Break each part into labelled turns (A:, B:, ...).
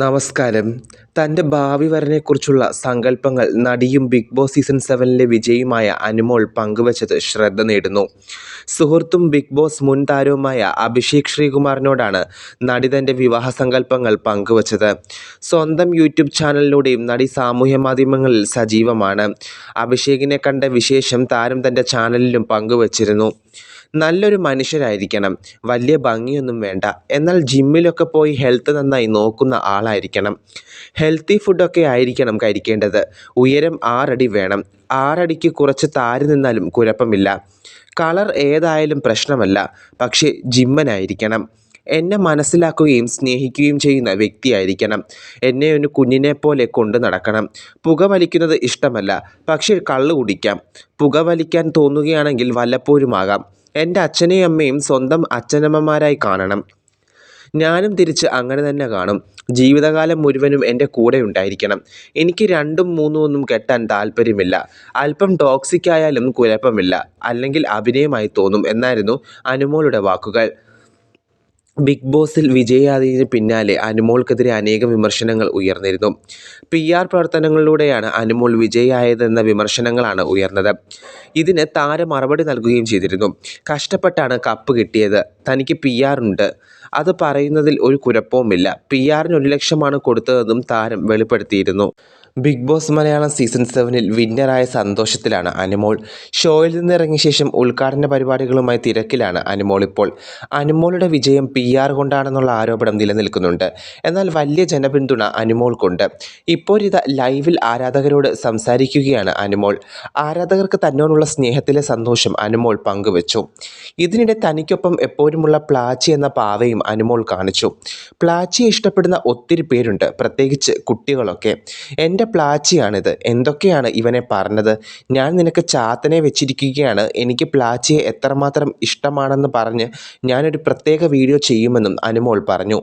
A: നമസ്കാരം. തന്റെ ഭാവി വരനെക്കുറിച്ചുള്ള സങ്കല്പങ്ങൾ നടിയും ബിഗ് ബോസ് സീസൺ സെവനിലെ വിജയിയുമായ അനുമോൾ പങ്കുവച്ചത് ശ്രദ്ധ നേടുന്നു. സുഹൃത്തും ബിഗ് ബോസ് മുൻ താരവുമായ അഭിഷേക് ശ്രീകുമാറിനോടാണ് നടി തന്റെ വിവാഹ സങ്കല്പങ്ങൾ പങ്കുവച്ചത്. സ്വന്തം യൂട്യൂബ് ചാനലിലൂടെയും നടി സാമൂഹ്യ മാധ്യമങ്ങളിൽ സജീവമാണ്. അഭിഷേകിനെ കണ്ട വിശേഷം താരം തന്റെ ചാനലിലും പങ്കുവച്ചിരുന്നു. നല്ലൊരു മനുഷ്യരായിരിക്കണം. വലിയ ഭംഗിയൊന്നും വേണ്ട. എന്നാൽ ജിമ്മിലൊക്കെ പോയി ഹെൽത്ത് നന്നായി നോക്കുന്ന ആളായിരിക്കണം. ഹെൽത്തി ഫുഡൊക്കെ ആയിരിക്കണം കഴിക്കേണ്ടത്. ഉയരം ആറടി വേണം. ആറടിക്ക് കുറച്ച് താരി നിന്നാലും കുഴപ്പമില്ല. കളർ ഏതായാലും പ്രശ്നമല്ല. പക്ഷേ ജിമ്മനായിരിക്കണം. എന്നെ മനസ്സിലാക്കുകയും സ്നേഹിക്കുകയും ചെയ്യുന്ന വ്യക്തിയായിരിക്കണം. എന്നെ ഒരു കുഞ്ഞിനെ പോലെ കൊണ്ടു നടക്കണം. പുകവലിക്കുന്നത് ഇഷ്ടമല്ല. പക്ഷേ കള്ളു കുടിക്കാം. പുകവലിക്കാൻ തോന്നുകയാണെങ്കിൽ വല്ലപ്പോഴുമാകാം. എന്റെ അച്ഛനെയും അമ്മയും സ്വന്തം അച്ഛനമ്മമാരായി കാണണം. ഞാനും തിരിച്ച് അങ്ങനെ തന്നെ കാണും. ജീവിതകാലം മുഴുവനും എന്റെ കൂടെ ഉണ്ടായിരിക്കണം. എനിക്ക് രണ്ടും മൂന്നും ഒന്നും കെട്ടാൻ താല്പര്യമില്ല. അല്പം ടോക്സിക് ആയാലും കുഴപ്പമില്ല. അല്ലെങ്കിൽ അഭിനയമായി തോന്നും എന്നായിരുന്നു അനുമോളുടെ വാക്കുകൾ. ബിഗ് ബോസിൽ വിജയായതിന് പിന്നാലെ അനുമോൾക്കെതിരെ അനേകം വിമർശനങ്ങൾ ഉയർന്നിരുന്നു. പി ആർ പ്രവർത്തനങ്ങളിലൂടെയാണ് അനുമോൾ വിജയായതെന്ന വിമർശനങ്ങളാണ് ഉയർന്നത്. ഇതിന് താരം മറുപടി നൽകുകയും ചെയ്തിരുന്നു. കഷ്ടപ്പെട്ടാണ് കപ്പ് കിട്ടിയത്. തനിക്ക് പി ഉണ്ട്. അത് പറയുന്നതിൽ ഒരു കുഴപ്പവുമില്ല. പി ആറിന് ഒരു ലക്ഷമാണ് കൊടുത്തതെന്നും താരം വെളിപ്പെടുത്തിയിരുന്നു. ബിഗ് ബോസ് മലയാളം സീസൺ സെവനിൽ വിന്നറായ സന്തോഷത്തിലാണ് അനുമോൾ. ഷോയിൽ നിന്ന് ഇറങ്ങിയ ശേഷം ഉദ്ഘാടന പരിപാടികളുമായി തിരക്കിലാണ് അനുമോൾ ഇപ്പോൾ. അനുമോളുടെ വിജയം പി ആർ കൊണ്ടാണെന്നുള്ള ആരോപണം നിലനിൽക്കുന്നുണ്ട്. എന്നാൽ വലിയ ജനപിന്തുണ അനുമോൾക്കുണ്ട്. ഇപ്പോഴിത ലൈവിൽ ആരാധകരോട് സംസാരിക്കുകയാണ് അനുമോൾ. ആരാധകർക്ക് തന്നോടുള്ള സ്നേഹത്തിലെ സന്തോഷം അനുമോൾ പങ്കുവച്ചു. ഇതിനിടെ തനിക്കൊപ്പം എപ്പോഴുമുള്ള പ്ലാച്ചി എന്ന പാവയും അനുമോൾ കാണിച്ചു. പ്ലാച്ചിയെ ഇഷ്ടപ്പെടുന്ന ഒത്തിരി പേരുണ്ട് പ്രത്യേകിച്ച് കുട്ടികളൊക്കെ. എന്റെ പ്ലാച്ചിയാണിത്. എന്തൊക്കെയാണ് ഇവനെ പറഞ്ഞത്? ഞാൻ നിനക്ക് ചാത്തനെ വെച്ചിരിക്കുകയാണ്. എനിക്ക് പ്ലാച്ചിയെ എത്രമാത്രം ഇഷ്ടമാണെന്ന് പറഞ്ഞ് ഞാനൊരു പ്രത്യേക വീഡിയോ ചെയ്യുമെന്നും അനുമോൾ പറഞ്ഞു.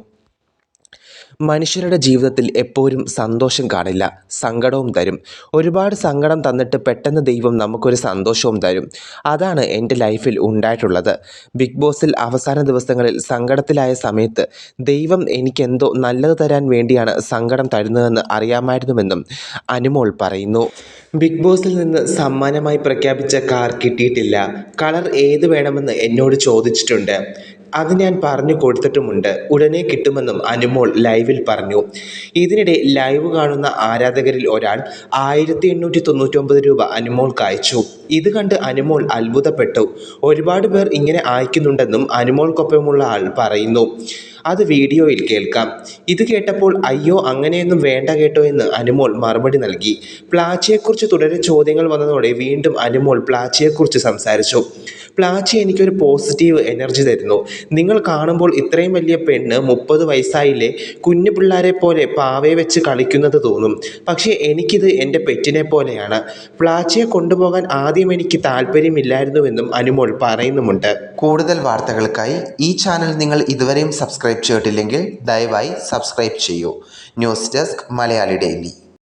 A: മനുഷ്യരുടെ ജീവിതത്തിൽ എപ്പോഴും സന്തോഷം കാണില്ല സങ്കടവും തരും. ഒരുപാട് സങ്കടം തന്നിട്ട് പെട്ടെന്ന് ദൈവം നമുക്കൊരു സന്തോഷവും തരും. അതാണ് എന്റെ ലൈഫിൽ ഉണ്ടായിട്ടുള്ളത്. ബിഗ് ബോസിൽ അവസാന ദിവസങ്ങളിൽ സങ്കടത്തിലായ സമയത്ത് ദൈവം എനിക്കെന്തോ നല്ലത് തരാൻ വേണ്ടിയാണ് സങ്കടം തരുന്നതെന്ന് അറിയാമായിരുന്നുവെന്നും അനുമോൾ പറയുന്നു. ബിഗ് ബോസിൽ നിന്ന് സമ്മാനമായി പ്രഖ്യാപിച്ച കാർ കിട്ടിയിട്ടില്ല. കളർ ഏത് വേണമെന്ന് എന്നോട് ചോദിച്ചിട്ടുണ്ട്. അത് ഞാൻ പറഞ്ഞു കൊടുത്തിട്ടുമുണ്ട്. ഉടനെ കിട്ടുമെന്നും അനുമോൾ ലൈവിൽ പറഞ്ഞു. ഇതിനിടെ ലൈവ് കാണുന്ന ആരാധകരിൽ ഒരാൾ ആയിരത്തി എണ്ണൂറ്റി തൊണ്ണൂറ്റൊമ്പത് രൂപ അനുമോൾക്ക് അയച്ചു. ഇത് കണ്ട് അനുമോൾ അത്ഭുതപ്പെട്ടു. ഒരുപാട് പേർ ഇങ്ങനെ അയക്കുന്നുണ്ടെന്നും അനുമോൾക്കൊപ്പമുള്ള ആൾ പറയുന്നു. അത് വീഡിയോയിൽ കേൾക്കാം. ഇത് കേട്ടപ്പോൾ അയ്യോ അങ്ങനെയൊന്നും വേണ്ട കേട്ടോ എന്ന് അനുമോൾ മറുപടി നൽകി. പ്ലാച്ചിയെക്കുറിച്ച് തുടരെ ചോദ്യങ്ങൾ വന്നതോടെ വീണ്ടും അനുമോൾ പ്ലാച്ചിയെക്കുറിച്ച് സംസാരിച്ചു. പ്ലാച്ചി എനിക്കൊരു പോസിറ്റീവ് എനർജി തരുന്നു. നിങ്ങൾ കാണുമ്പോൾ ഇത്രയും വലിയ പെണ്ണ് മുപ്പത് വയസ്സായില്ലേ? കുഞ്ഞു പിള്ളേരെ പോലെ പാവയെ വെച്ച് കളിക്കുന്നത് തോന്നും. പക്ഷേ എനിക്കിത് എന്റെ പെറ്റിനെ പോലെയാണ്. പ്ലാച്ചിയെ കൊണ്ടുപോകാൻ ആദ്യം എനിക്ക് താല്പര്യമില്ലായിരുന്നുവെന്നും അനുമോൾ പറയുന്നുമുണ്ട്.
B: കൂടുതൽ വാർത്തകൾക്കായി ഈ ചാനൽ നിങ്ങൾ ഇതുവരെയും സബ്സ്ക്രൈബ് ചെയ്തിട്ടില്ലെങ്കിൽ ദയവായി സബ്സ്ക്രൈബ് ചെയ്യൂ. News desk Malayali daily.